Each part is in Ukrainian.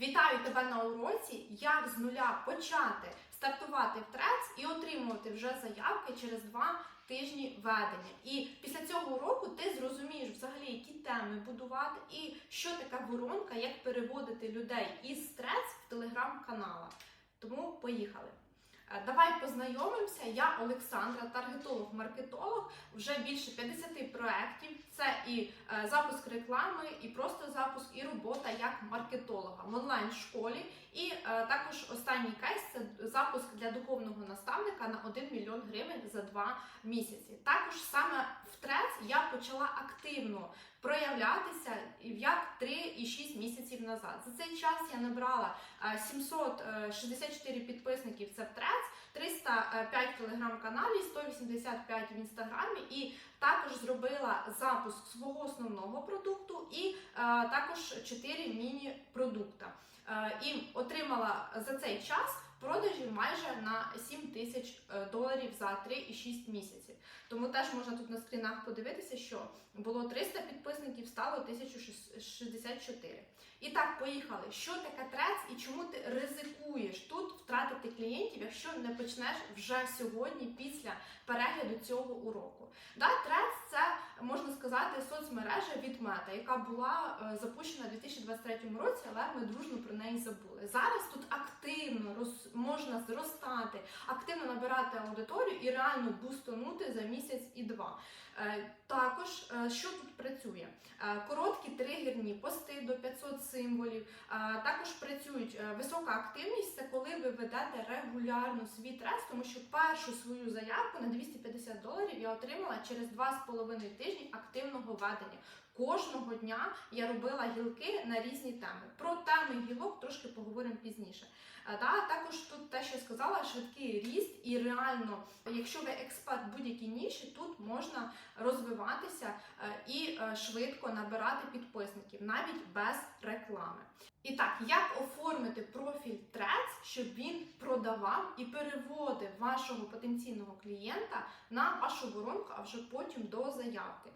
Вітаю тебе на уроці, як з нуля почати стартувати в трец і отримувати вже заявки через два тижні ведення. І після цього уроку ти зрозумієш взагалі, які теми будувати і що таке воронка, як переводити людей із трец в телеграм-канала. Тому поїхали. Е, Давай познайомимося. Я Олександра, таргетолог-маркетолог. Вже більше 50 проєктів. Це і е, запуск реклами, і просто запуск, і робота як маркетолога в онлайн-школі. І е, також останній кейс це запуск для духовного наставника на 1 мільйон гривень за 2 місяці. Також саме в ТРЕЦ я почала активно проявлятися як 3,6 місяців назад. За цей час я набрала е, 764 підписників. Це в ТРЕЦ, 305 в телеграм-каналі, 185 в інстаграмі і також зробила запуск свого основного продукту і е, також 4 міні-продукта. Е, і отримала за цей час продажів майже на 7 тисяч е, доларів за 3,6 місяців. Тому теж можна тут на скрінах подивитися, що було 300 підписників, стало 1064. І так, поїхали. Що таке трец і чому ти ризикуєш тут втратити клієнтів, якщо не почнеш вже сьогодні після перегляду цього уроку? Да, трец це можна сказати соцмережа від мета, яка була е, запущена у 2023 році, але ми дружно про неї забули. Зараз тут активно роз, можна зростати, активно набирати аудиторію і реально бустонути за місяць і два. Е, Також е, що тут працює? Е, Короткі тригерні пости до 500 символів. Також працюють висока активність. Це коли ви ведете регулярно свій трес, тому що першу свою заявку на 250 доларів я отримала через 2,5 тижні активного ведення. Кожного дня я робила гілки на різні теми. Про теми гілок трошки поговоримо пізніше. Е, Да, також тут те, що я сказала, швидкий ріст, і реально, якщо ви експерт будь-якій ніші, тут можна розвиватися е, і е, швидко набирати підписників, навіть без реклами. І так, як оформити профіль Трец, щоб він продавав і переводив вашого потенційного клієнта на вашу воронку, а вже потім до заявки.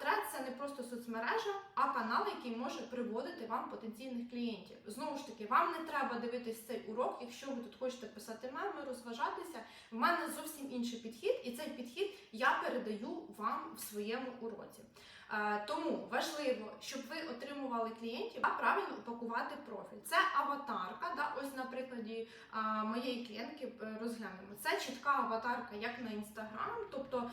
Трец це не просто соцмережа, а канал, який може приводити вам потенційних клієнтів. Знову ж таки, вам не треба дивитись цей урок, якщо ви тут хочете писати меми, розважатися. В мене зовсім інший підхід, і цей підхід я передаю вам в своєму уроці. Тому важливо, щоб ви отримували клієнтів, а правильно упакувати профіль. Це аватарка. Да? Ось на прикладі моєї клієнтки е, розглянемо. Це чітка аватарка, як на інстаграм. Тобто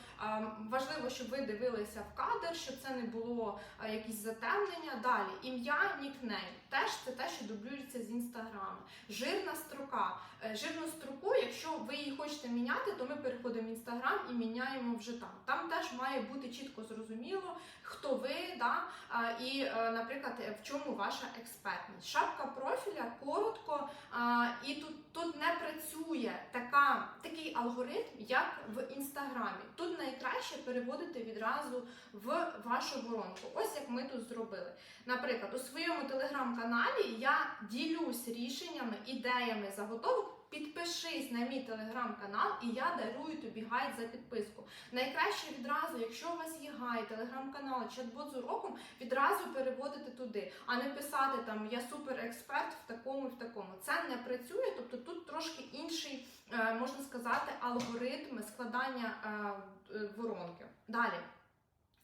важливо, щоб ви дивилися в кадр, щоб це не було якісь затемнення. Далі ім'я, нікнейм. Теж це те, що дублюється з інстаграму. Жирна строка. Е, Жирну строку, якщо ви її хочете міняти, то ми переходимо в інстаграм і міняємо вже там. Там теж має бути чітко зрозуміло, хто ви, да, і, е, наприклад, в чому ваша експертність. Шапка профіля коротко, і тут, тут не працює така, такий алгоритм, як в інстаграмі. Тут найкраще переводити відразу в вашу воронку. Ось як ми тут зробили. Наприклад, у своєму телеграм-каналі я ділюсь рішеннями, ідеями заготовок. Підпишись на мій телеграм-канал, і я дарую тобі гайд за підписку. Найкраще відразу, якщо у вас є гайд, телеграм-канал, чат-бот з уроком, відразу переводити туди, а не писати там я суперексперт в такому і в такому. Це не працює, тобто тут трошки інший, е, можна сказати, алгоритм складання е, е, воронки. Далі.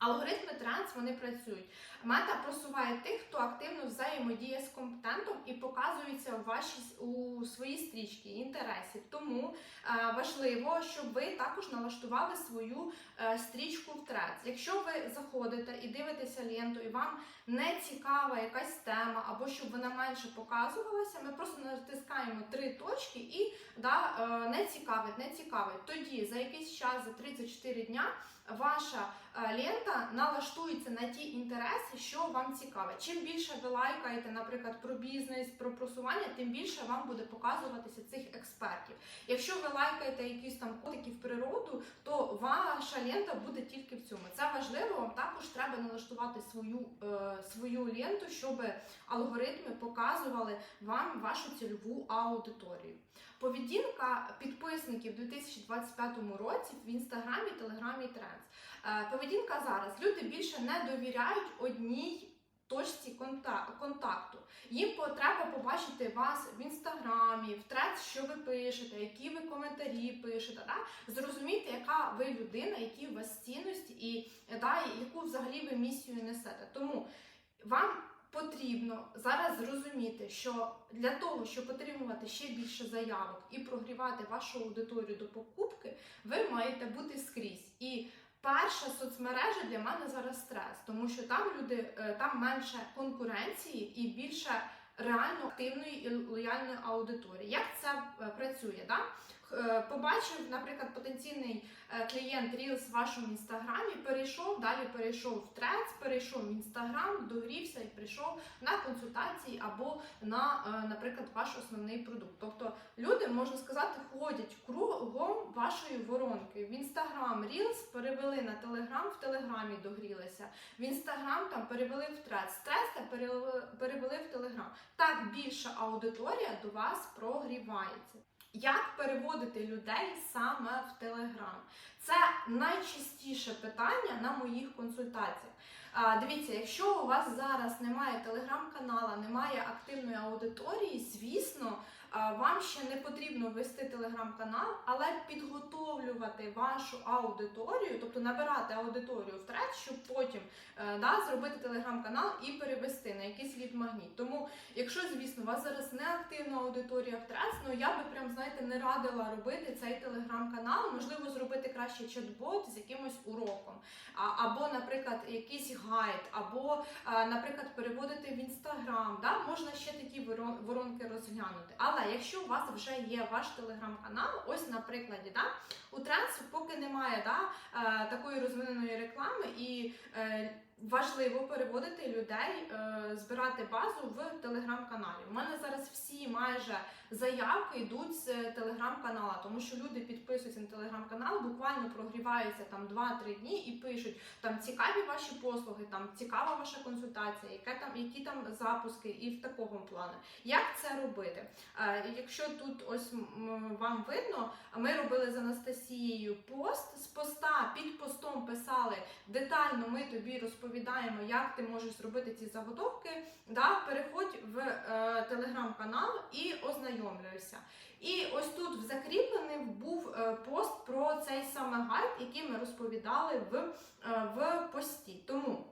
Алгоритми транс вони працюють. Мета просуває тих, хто активно взаємодіє з контентом і показується у вашій у своїй стрічці інтересів. Тому е, важливо, щоб ви також налаштували свою е, стрічку в трец. Якщо ви заходите і дивитеся ленту, і вам не цікава якась тема, або щоб вона менше показувалася, ми просто натискаємо три точки і да, е, не цікавить, не цікавить. Тоді за якийсь час, за 34 дня, ваша е, лента налаштується на ті інтереси, що вам цікаве. Чим більше ви лайкаєте, наприклад, про бізнес, про просування, тим більше вам буде показуватися цих експертів. Якщо ви лайкаєте якісь там котиків природу, то ваша лента буде тільки в цьому. Це важливо. Вам також треба налаштувати свою, е, свою ленту, щоб алгоритми показували вам вашу цільову аудиторію. Поведінка підписників у 2025 році в інстаграмі, телеграмі тренс. Поведінка зараз люди більше не довіряють одній точці контакту. Їм треба побачити вас в інстаграмі, в трец, що ви пишете, які ви коментарі пишете, да? зрозуміти, яка ви людина, які у вас цінності і да, яку взагалі ви місію несете. Тому вам потрібно зараз зрозуміти, що для того, щоб отримувати ще більше заявок і прогрівати вашу аудиторію до покупки, ви маєте бути скрізь. І перша соцмережа для мене зараз стрес, тому що там люди е, там менше конкуренції і більше реально активної і лояльної аудиторії. Як це е, працює? Да? Е, Побачив, наприклад, потенційний е, клієнт Reels в вашому інстаграмі, перейшов, далі перейшов в Threads, перейшов в інстаграм, догрівся і прийшов на консультації або на, е, наприклад, ваш основний продукт. Тобто люди, можна сказати, ходять кругом вашої воронки. В інстаграм Reels перевели на Телеграм, в Телеграмі догрілися. В інстаграм там перевели в Threads, Threads перевели в Телеграм. Так більша аудиторія до вас прогрівається. Як переводити людей саме в Телеграм? Це найчастіше питання на моїх консультаціях. Дивіться, якщо у вас зараз немає телеграм-канала, немає активної аудиторії, звісно, вам ще не потрібно вести телеграм-канал, але підготовлювати вашу аудиторію, тобто набирати аудиторію в трет, щоб потім е, да, зробити телеграм-канал і перевести на якийсь лід-магніт. Тому, якщо, звісно, у вас зараз не активна аудиторія в трец, ну я би прям знаєте не радила робити цей телеграм-канал, можливо, зробити краще чат-бот з якимось уроком, або, наприклад, якийсь гайд, або, наприклад, переводити в інстаграм. Да? Можна ще такі воронки розглянути. Але якщо у вас вже є ваш телеграм-канал, ось на прикладі, да? у трансу поки немає да, е, такої розвиненої реклами і. Важливо переводити людей, е, збирати базу в телеграм-каналі. У мене зараз всі майже заявки йдуть з телеграм-канала, тому що люди підписуються на телеграм-канал, буквально прогріваються там 2-3 дні і пишуть там цікаві ваші послуги, там цікава ваша консультація, яке там, які там запуски, і в такому плані. Як це робити? Е, якщо тут ось вам видно, ми робили з Анастасією пост з поста під постом писали детально. Ми тобі розповідаємо, як ти можеш зробити ці заготовки. Да, переходь в е, телеграм-канал і ознайомлюйся. І ось тут в закріплений був е, пост про цей саме гайд, який ми розповідали в, е, в пості. Тому.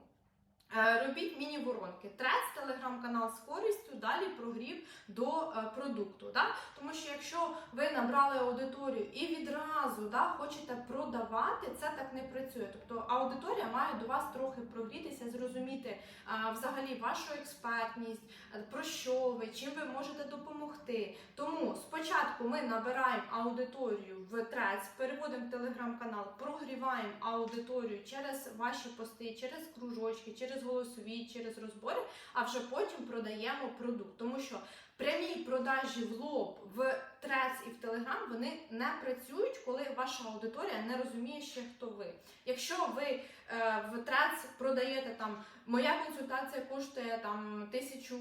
Е, Робіть міні-воронки. Трец, телеграм-канал з користю, далі прогрів до е, продукту. Да? Тому що якщо ви набрали аудиторію і відразу да, хочете продавати, це так не працює. Тобто аудиторія має до вас трохи прогрітися, зрозуміти а, взагалі вашу експертність, е, про що ви, чим ви можете допомогти. Тому спочатку ми набираємо аудиторію в трец, переводимо телеграм-канал, прогріваємо аудиторію через ваші пости, через кружочки, через голосові, через розбори, а вже потім продаємо продукт. Тому що прямі продажі в лоб в трец і в телеграм вони не працюють, коли ваша аудиторія не розуміє ще хто ви. Якщо ви е, в трец продаєте там моя консультація коштує там тисячу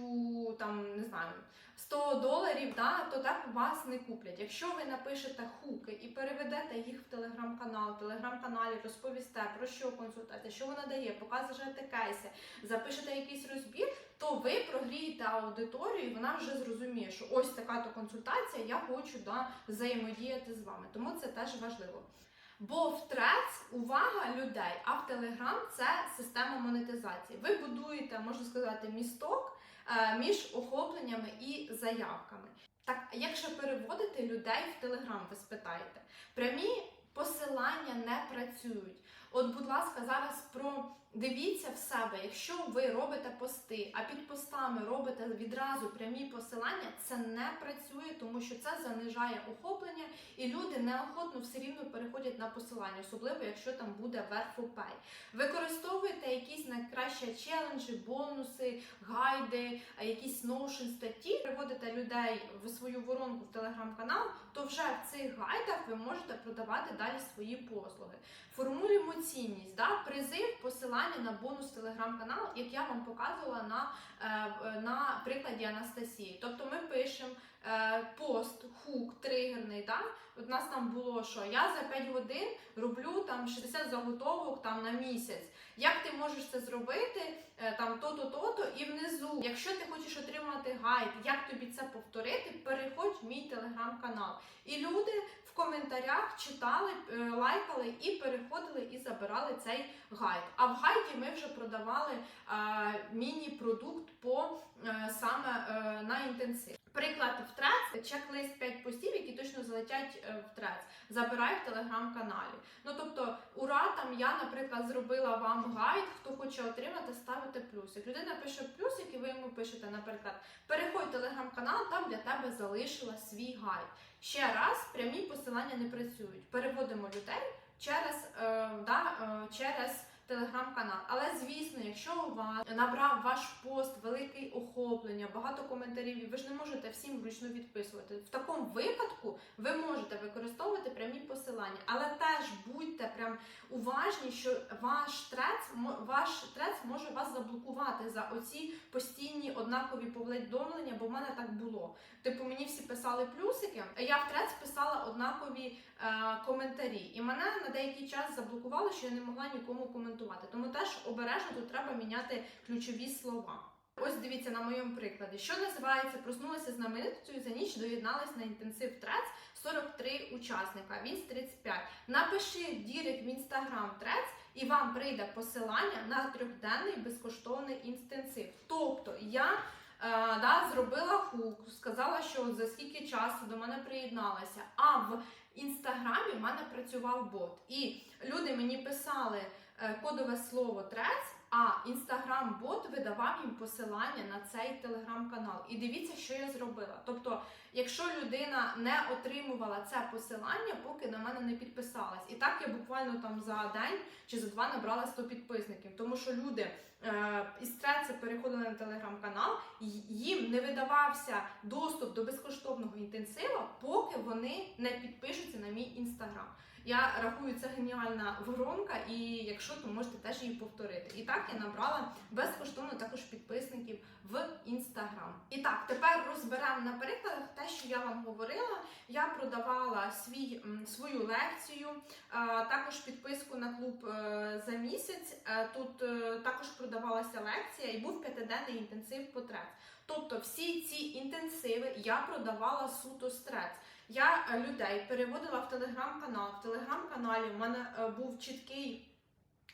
там не знаю. 100 доларів, да, то так вас не куплять. Якщо ви напишете хуки і переведете їх в телеграм-канал, в телеграм-каналі розповісте про що консультація, що вона дає, покажете кейси, запишете якийсь розбір, то ви прогрієте аудиторію, і вона вже зрозуміє, що ось така то консультація, я хочу да, взаємодіяти з вами. Тому це теж важливо. Бо в трец увага людей, а в Телеграм це система монетизації. Ви будуєте, можна сказати, місток е, між охопленнями і заявками. Так, як же переводити людей в Телеграм, ви спитаєте? Прямі посилання не працюють. От, будь ласка, зараз про дивіться в себе, якщо ви робите пости, а під постами робите відразу прямі посилання, це не працює, тому що це занижає охоплення, і люди неохотно все рівно переходять на посилання, особливо якщо там буде верфопей. Використовуйте якісь найкращі челенджі, бонуси, гайди, якісь notion статті, приводите людей в свою воронку в телеграм-канал, то вже в цих гайдах ви можете продавати далі свої послуги. Формуємо цінність, да? призив, посилання на бонус телеграм-канал, як я вам показувала на, е, на прикладі Анастасії. Тобто ми пишемо е, пост, хук, тригерний. Да? От у нас там було, що я за 5 годин роблю там 60 заготовок там на місяць. Як ти можеш це зробити? е, там то-то, то-то, і внизу, якщо ти хочеш отримати гайд, як тобі це повторити, переходь в мій телеграм-канал. І люди коментарях читали, е, лайкали і переходили і забирали цей гайд. А в гайді ми вже продавали е, міні-продукт по е, саме на інтенсив. Приклад в трец, чек-лист 5 постів, які точно залетять в трец. Забирай в телеграм-каналі. Ну тобто, ура, там я, наприклад, зробила вам гайд, хто хоче отримати, ставите плюсик. Людина пише плюсик, і ви йому пишете, наприклад, переходь в телеграм-канал, там для тебе залишила свій гайд. Ще раз, прямі посилання не працюють. Переводимо людей через, е, да, е, через телеграм-канал. Але звісно, якщо у вас набрав ваш пост великий охоплення, багато коментарів, і ви ж не можете всім вручну відписувати. В такому випадку ви можете використовувати прямі посилання, але теж будьте прям уважні, що ваш трец, ваш трец може вас заблокувати за оці постійні однакові повідомлення, бо в мене так було. Типу, мені всі писали плюсики, а я в трец писала однакові е, коментарі. І мене на деякий час заблокували, що я не могла нікому коментувати. Тому теж обережно тут треба міняти ключові слова. Ось дивіться на моєму прикладі, що називається проснулася знаменитостю за ніч доєдналась на інтенсив трец 43 учасника. Він з 35. Напиши дірек в інстаграм трец, і вам прийде посилання на трьохденний безкоштовний інтенсив. Тобто я да, зробила хук, сказала, що за скільки часу до мене приєдналася. А в інстаграмі в мене працював бот. І люди мені писали е, кодове слово трец, а інстаграм-бот видавав їм посилання на цей телеграм-канал. І дивіться, що я зробила. Тобто, якщо людина не отримувала це посилання, поки на мене не підписалась. І так я буквально там за день чи за два набрала 100 підписників, тому що люди е, із треці переходили на телеграм-канал, їм не видавався доступ до безкоштовного інтенсива, поки вони не підпишуться на мій інстаграм. Я рахую це геніальна воронка, і якщо то можете теж її повторити. І так я набрала безкоштовно також підписників в інстаграм. І так, тепер розберемо на прикладах те, що я вам говорила. Я продавала свій свою лекцію, е, також підписку на клуб е, за місяць. Е, Тут також продавалася лекція і був п'ятиденний інтенсив по трец. Тобто всі ці інтенсиви я продавала суто з трец. Я е, людей переводила в телеграм-канал. В телеграм-каналі в мене е, був чіткий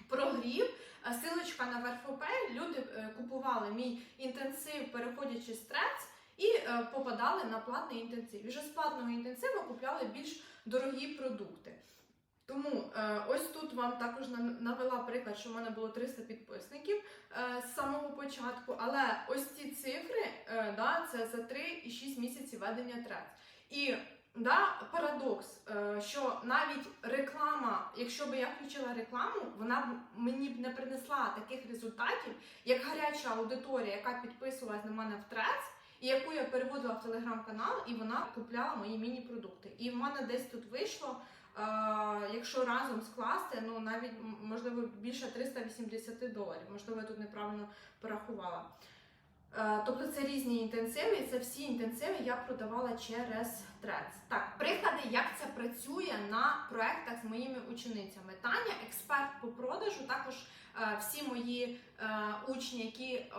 прогрів, е, силочка на Верфопей. Люди купували мій інтенсив, переходячи з трец, і попадали на платний інтенсив. І вже з платного інтенсиву купляли більш дорогі продукти. Тому ось тут вам також навела приклад, що в мене було 300 підписників з самого початку. Але ось ці цифри, да, це за 3,6 місяців ведення трец. І да, парадокс, е, що навіть реклама, якщо б я включила рекламу, вона б мені б не принесла таких результатів, як гаряча аудиторія, яка підписувалась на мене в трец. І яку я переводила в телеграм-канал, і вона купляла мої міні-продукти. І в мене десь тут вийшло, е, якщо разом скласти, ну навіть можливо більше 380 доларів. Можливо, я тут неправильно порахувала. Е, Тобто це різні інтенсиви, і це всі інтенсиви я продавала через трец. Так, приклади, як це працює на проектах з моїми ученицями. Таня, експерт по продажу, також всі мої е, учні, які е,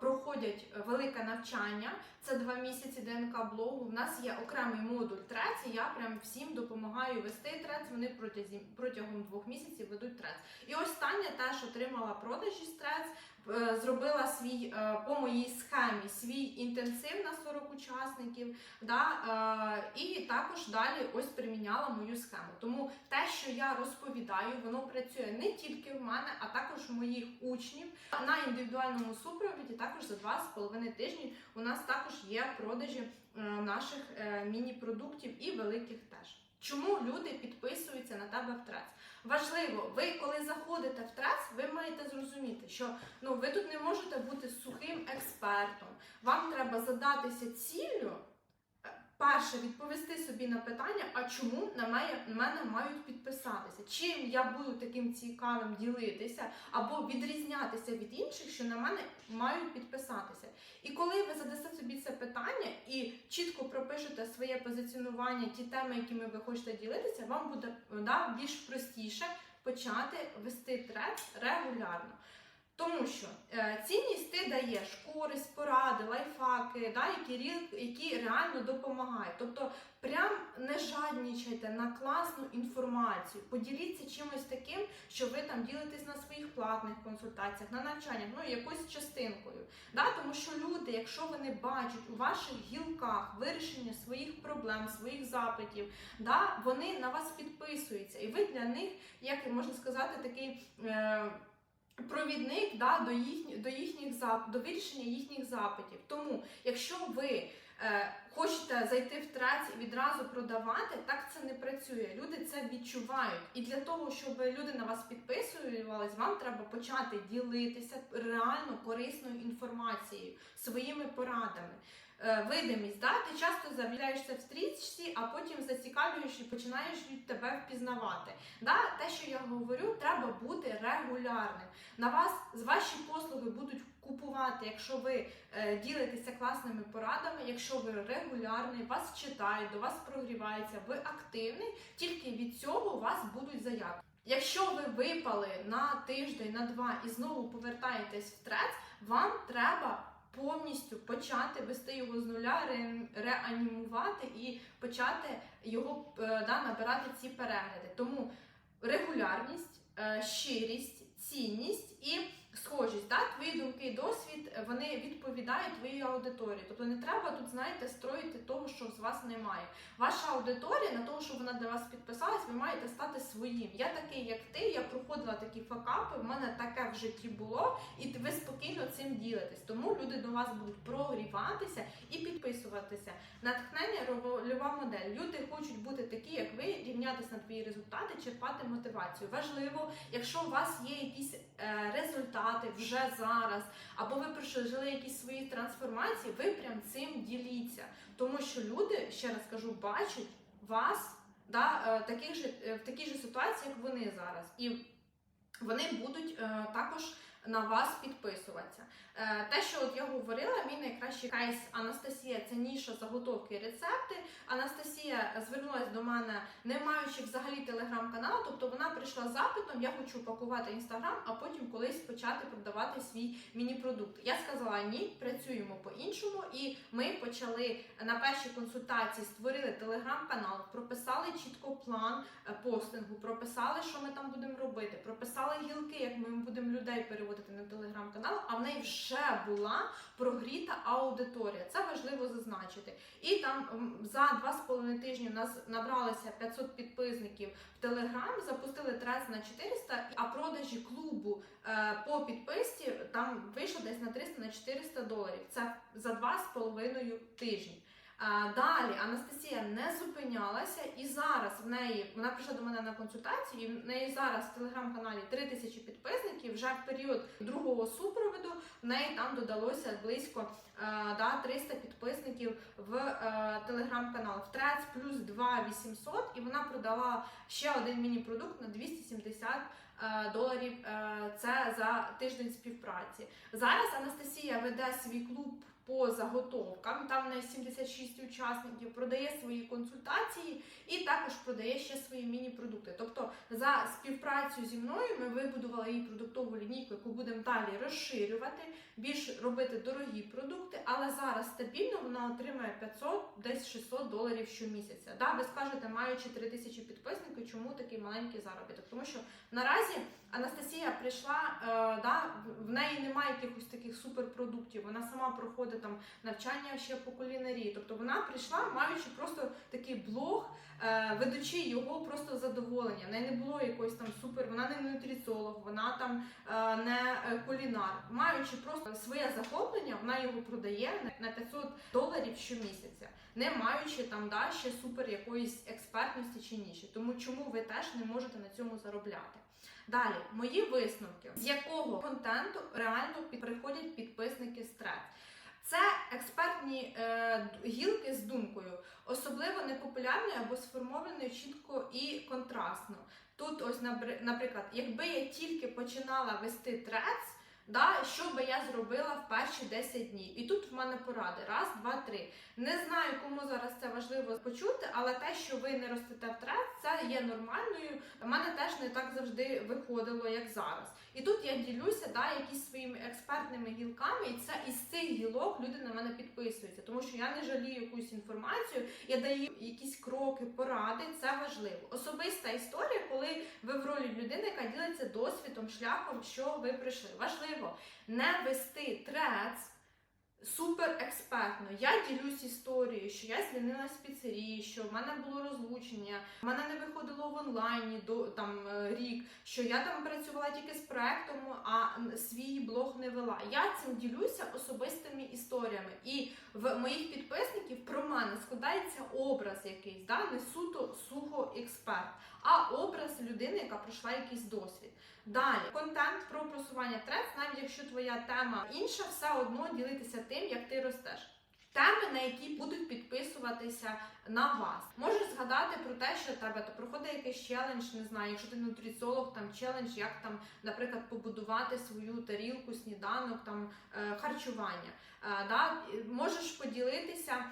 проходять велике навчання, це два місяці ДНК блогу. У нас є окремий модуль трец, і я прям всім допомагаю вести трец. Вони протягом, протягом двох місяців ведуть трец. І ось Таня теж отримала продажі з трец, е, зробила свій е, по моїй схемі свій інтенсив на 40 учасників. Да, е, і також далі ось приміняла мою схему. Тому те, що я розповідаю, воно працює не тільки в мене, а також у моїх учнів на індивідуальному супровіді. Також за 2,5 тижні у нас також є продажі е, наших е, міні-продуктів і великих теж. Чому люди підписуються на тебе в трец? Важливо, ви коли заходите в трец, ви маєте зрозуміти, що ну ви тут не можете бути сухим експертом. Вам треба задатися ціллю. Перше, відповісти собі на питання, а чому на мене мають підписатися? Чим я буду таким цікавим ділитися або відрізнятися від інших, що на мене мають підписатися. І коли ви задасте собі це питання і чітко пропишете своє позиціонування, ті теми, якими ви хочете ділитися, вам буде да, більш простіше почати вести трек регулярно. Тому що е, цінність ти даєш користь, поради, лайфхаки, да, які, які реально допомагають. Тобто, прям не жаднічайте на класну інформацію. Поділіться чимось таким, що ви там ділитесь на своїх платних консультаціях, на навчаннях, ну якоюсь частинкою. Да? Тому що люди, якщо вони бачать у ваших гілках вирішення своїх проблем, своїх запитів, да, вони на вас підписуються, і ви для них, як можна сказати, такий. Е- Провідник да, до, їхні, до їхніх зап, до вирішення їхніх запитів. Тому, якщо ви е, хочете зайти в трец і відразу продавати, так це не працює. Люди це відчувають. І для того, щоб люди на вас підписувались, вам треба почати ділитися реально корисною інформацією, своїми порадами. Е, Видимість, да? ти часто з'являєшся в стрічці, а потім зацікавлюєш і починаєш тебе впізнавати. Да? Те, що я говорю, треба бути регулярним. На вас ваші послуги будуть купувати, якщо ви е, ділитеся класними порадами, якщо ви регулярний, вас читають, до вас прогріваються, ви активний, тільки від цього у вас будуть заявки. Якщо ви випали на тиждень, на два і знову повертаєтесь в трец, вам треба повністю почати вести його з нуля, ре- реанімувати і почати його е, да, набирати ці перегляди. Тому регулярність, е, щирість, цінність і схожість. Да? Твої думки досвід е, вони відповідають твоїй аудиторії. Тобто не треба тут, знаєте, строїти того, що з вас немає. Ваша аудиторія на того, що вона для вас підписалась, ви маєте стати своїм. Я такий, як ти, я проходила такі факапи, в мене таке в житті було, і ви спокійно цим ділитесь. Тому люди до вас будуть прогріватися і підписуватися. Натхнення рольова модель. Люди хочуть бути такі, як ви, рівнятися на твої результати, черпати мотивацію. Важливо, якщо у вас є якісь е, результати вже зараз, або ви прожили якісь свої трансформації, ви прям цим діліться. Тому що люди, ще раз кажу, бачать вас да, е, таких же, е, в такій же ситуації, як вони зараз. І вони будуть е, також на вас підписуватися. Е, те, що от я говорила, мій найкращий кейс Анастасія це ніша заготовки і рецепти. Анастасія звернулася до мене, не маючи взагалі телеграм-каналу, тобто вона прийшла з запитом, я хочу пакувати інстаграм, а потім колись почати продавати свій міні-продукт. Я сказала ні, працюємо по-іншому, і ми почали на першій консультації створили телеграм-канал, прописали чітко план е, постингу, прописали, що ми там будемо робити, прописали гілки, як ми будемо людей переводити на телеграм-канал, а в неї вже була прогріта аудиторія. Це важливо зазначити. І там за два з половиною тижні в нас набралося 500 підписників в Телеграм, запустили трес на 400, а продажі клубу е, по підписці там вийшло десь на 300 на 400 доларів. Це за два з половиною тижні. А, Далі Анастасія не зупинялася, і зараз в неї вона прийшла до мене на консультацію. І в неї зараз в телеграм-каналі 3 тисячі підписників. Вже в період другого супроводу в неї там додалося близько е, да, 300 підписників в е, телеграм-канал. В трец плюс 2 800, і вона продала ще один міні-продукт на 270 е, доларів. Е, це за тиждень співпраці. Зараз Анастасія веде свій клуб по заготовкам. Там неї 76 учасників, продає свої консультації і також продає ще свої міні-продукти. Тобто за співпрацю зі мною ми вибудували її продуктову лінійку, яку будемо далі розширювати, більш робити дорогі продукти, але зараз стабільно вона отримує 500, десь 600 доларів щомісяця. Да, ви скажете, маючи 3000 підписників, чому такий маленький заробіток? Тому що наразі Анастасія прийшла, е, да, в неї немає якихось таких суперпродуктів. Вона сама проходить там навчання ще по кулінарії. Тобто вона прийшла, маючи просто такий блог, е, ведучи його просто задоволення. В неї не було якоїсь там супер, вона не нутриціолог, вона там е, не е, кулінар. Маючи просто своє захоплення, вона його продає на 500 доларів щомісяця, не маючи там да, ще супер якоїсь експертності чи ніші. Тому чому ви теж не можете на цьому заробляти? Далі, мої висновки, з якого контенту реально приходять підписники стрес. Це експертні е, гілки з думкою, особливо непопулярною або сформованою чітко і контрастно. Тут, ось, наприклад, якби я тільки починала вести трец, Да, що би я зробила в перші 10 днів? І тут в мене поради: раз, два, три. Не знаю, кому зараз це важливо почути, але те, що ви не ростете в трет, це є нормальною. У мене теж не так завжди виходило, як зараз. І тут я ділюся да, якісь своїми експертними гілками, і це із цих гілок люди на мене підписуються, тому що я не жалію якусь інформацію, я даю якісь кроки, поради. Це важливо. Особиста історія, коли ви в ролі людини, яка ділиться досвідом, шляхом, що ви прийшли. Важливо не вести трец супер експертно. Я ділюсь історією, що я звільнилась з піцерії, що в мене було розлучення, в мене не виходило в онлайні до там е, рік, що я там працювала тільки з проектом, а свій блог не вела. Я цим ділюся особистими історіями. І в моїх підписників про мене складається образ якийсь, да? не суто сухо експерт, а образ людини, яка пройшла якийсь досвід. Далі контент про просування трец, навіть якщо твоя тема інша, все одно ділитися тим, як ти ростеш. Теми, на які будуть підписуватися на вас. Можеш згадати про те, що тебе то проходить якийсь челендж, не знаю, якщо ти нутриціолог, там челендж, як там, наприклад, побудувати свою тарілку, сніданок, там е, харчування. Е, да? Можеш поділитися,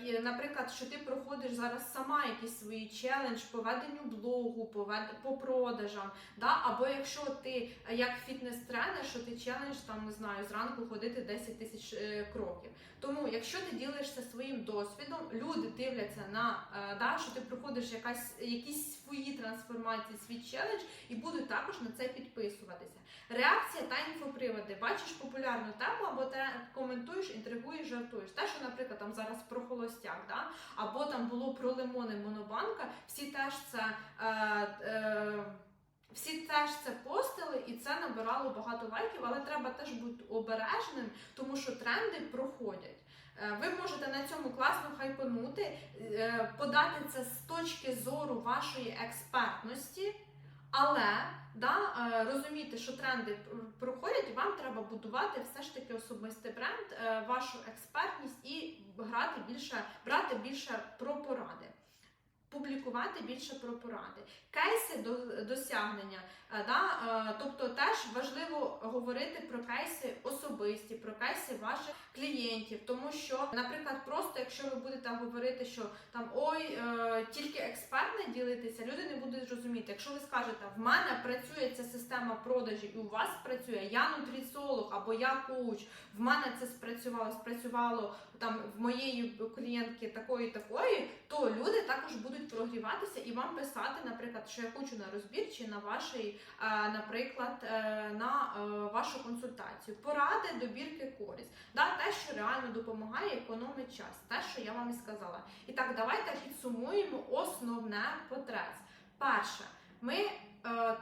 е, наприклад, що ти проходиш зараз сама якісь свої челендж по веденню блогу, по, продажам. Да? Або якщо ти як фітнес-тренер, що ти челендж там не знаю, зранку ходити 10 тисяч кроків. Тому, якщо ти ділишся своїм досвідом, люди дивляться на е, да, що ти проходиш якась якісь свої трансформації, свій челендж, і будуть також на це підписуватися. Реакція та інфоприводи. Бачиш популярну тему, або ти коментуєш, інтригуєш, жартуєш. Те, що, наприклад, там зараз про холостяк, да? або там було про лимони монобанка, всі теж це. Е, е, всі теж це постили, і це набирало багато лайків, але треба теж бути обережним, тому що тренди проходять. Е, Ви можете на цьому класно хайпанути, е, подати це з точки зору вашої експертності, але да, е, розуміти, що тренди проходять, вам треба будувати все ж таки особистий бренд, вашу експертність і грати більше, брати більше про поради. Публікувати більше про поради, кейси до досягнення. е, Да? е, Тобто теж важливо говорити про кейси особисті, про кейси ваших клієнтів, тому що, наприклад, просто якщо ви будете говорити, що там ой, е, тільки експерт не ділитися, люди не будуть розуміти. Якщо ви скажете, в мене працює ця система продажів, і у вас працює, я нутриціолог або я коуч, в мене це спрацювало, спрацювало там в моєї клієнтки такої такої, то люди також будуть прогріватися і вам писати, наприклад, що я хочу на розбір чи на вашій, е, наприклад, е, на е, вашу консультацію. Поради, добірки, користь. Да, те, що реально допомагає, економить час. Те, що я вам і сказала. І так, давайте підсумуємо основне потреб. Перше, ми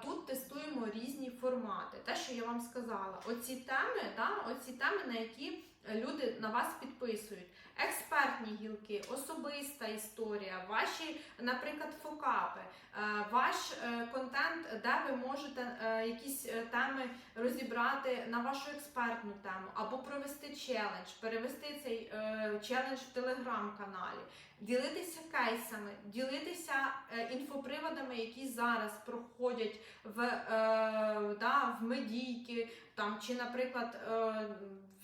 тут тестуємо різні формати. Те, що я вам сказала, оці теми, да, оці теми, на які люди на вас підписують. Експертні гілки, особиста історія, ваші, наприклад, фокапи, е, ваш е, контент, де ви можете е, якісь теми розібрати на вашу експертну тему, або провести челендж, перевести цей челендж в телеграм-каналі, ділитися кейсами, ділитися інфоприводами, які зараз проходять в, да, в медійки, там, чи, наприклад,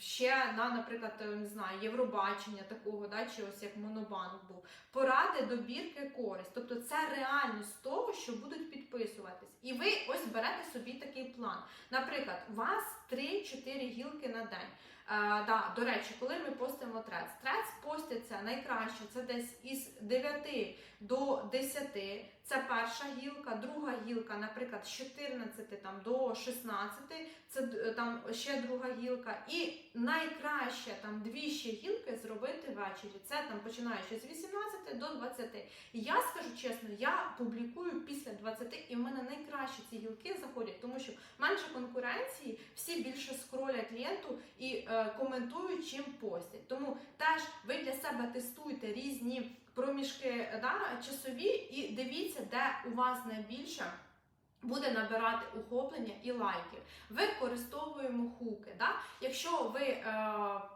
ще на, наприклад, е, не знаю, Євробачення такого, да, чи ось як Монобанк був. Поради, добірки, користь. Тобто це реальність того, що будуть підписуватись. І ви ось берете собі такий план. Наприклад, у вас 3-4 гілки на день. Е, да, до речі, коли ми постимо трец, трец поститься найкраще, це десь із 9 до 10. Це перша гілка, друга гілка, наприклад, з 14 там, до 16, це там ще друга гілка. І найкраще там дві ще гілки зробити ввечері. Це там починаючи з 18 до 20. Я скажу чесно, я публікую після 20, і в мене найкраще ці гілки заходять, тому що менше конкуренції, всі більше скролять ленту і е, коментують, чим постять. Тому теж ви для себе тестуйте різні проміжки да, часові і дивіться, де у вас найбільше буде набирати охоплення і лайків. Використовуємо хуки. Да? Якщо ви е,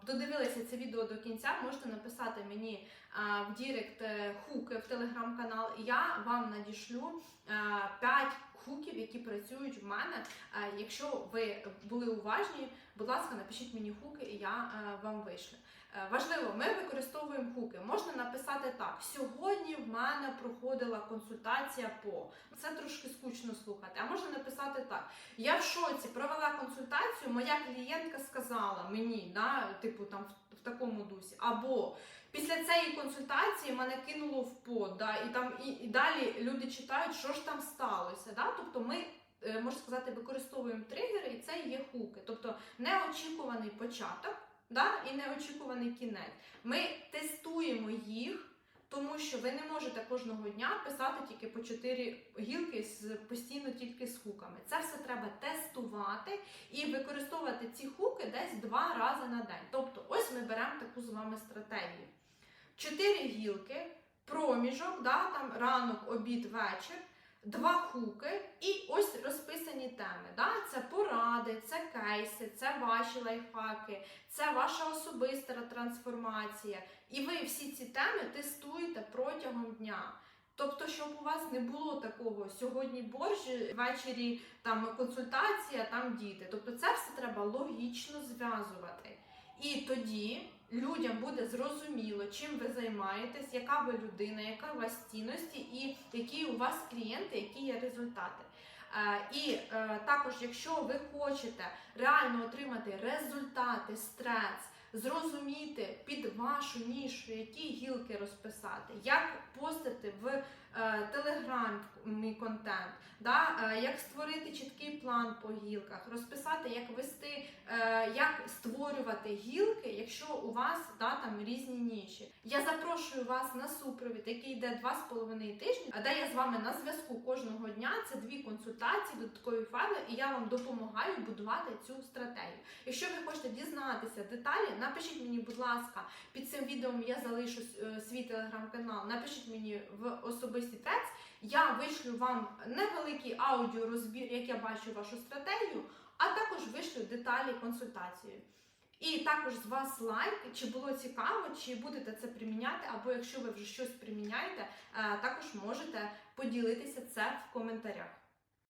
додивилися це відео до кінця, можете написати мені е, в Дірект е, хуки в телеграм-канал, я вам надішлю е, 5 хуків, які працюють в мене. Е, якщо ви були уважні, будь ласка, напишіть мені хуки, і я е, вам вишлю. Е, Важливо, ми використовуємо хуки. Можна написати так: сьогодні в мене проходила консультація по це трошки скучно слухати. А можна написати так: я в шоці провела консультацію, моя клієнтка сказала мені, да, типу там в такому дусі, або після цієї консультації мене кинуло в пот, да, і там і, і далі люди читають, що ж там сталося. Да? Тобто ми. е, Можна сказати, використовуємо тригери, і це є хуки, тобто неочікуваний початок, да, і неочікуваний кінець. Ми тестуємо їх, тому що ви не можете кожного дня писати тільки по 4 гілки з постійно тільки з хуками. Це все треба тестувати і використовувати ці хуки десь два рази на день. Тобто, ось ми беремо таку з вами стратегію: 4 гілки, проміжок, да, там ранок, обід, вечір. Два хуки і ось розписані теми. Да? Це поради, це кейси, це ваші лайфхаки, це ваша особиста трансформація. І ви всі ці теми тестуєте протягом дня. Тобто, щоб у вас не було такого сьогодні борщ, ввечері там консультація, там діти. Тобто, це все треба логічно зв'язувати. І тоді людям буде зрозуміло, чим ви займаєтесь, яка ви людина, яка у вас цінності, і які у вас клієнти, які є результати. Е, І е, також, якщо ви хочете реально отримати результати, стрес, зрозуміти під вашу нішу, які гілки розписати, як постити в е, телеграмі контент, да, е, як створити чіткий план по гілках, розписати, як вести, е, як створювати гілки, якщо у вас да, там різні ніші. Я запрошую вас на супровід, який йде 2,5 тижні, де я з вами на зв'язку кожного дня. Це дві консультації, додаткові файли, і я вам допомагаю будувати цю стратегію. Якщо ви хочете дізнатися деталі, напишіть мені, будь ласка, під цим відео я залишу е, свій телеграм-канал. Напишіть мені в особистий текст. Я вишлю вам невеликий аудіорозбір, як я бачу вашу стратегію, а також вишлю деталі консультації. І також з вас лайк, чи було цікаво, чи будете це приміняти, або якщо ви вже щось приміняєте, е, також можете поділитися це в коментарях.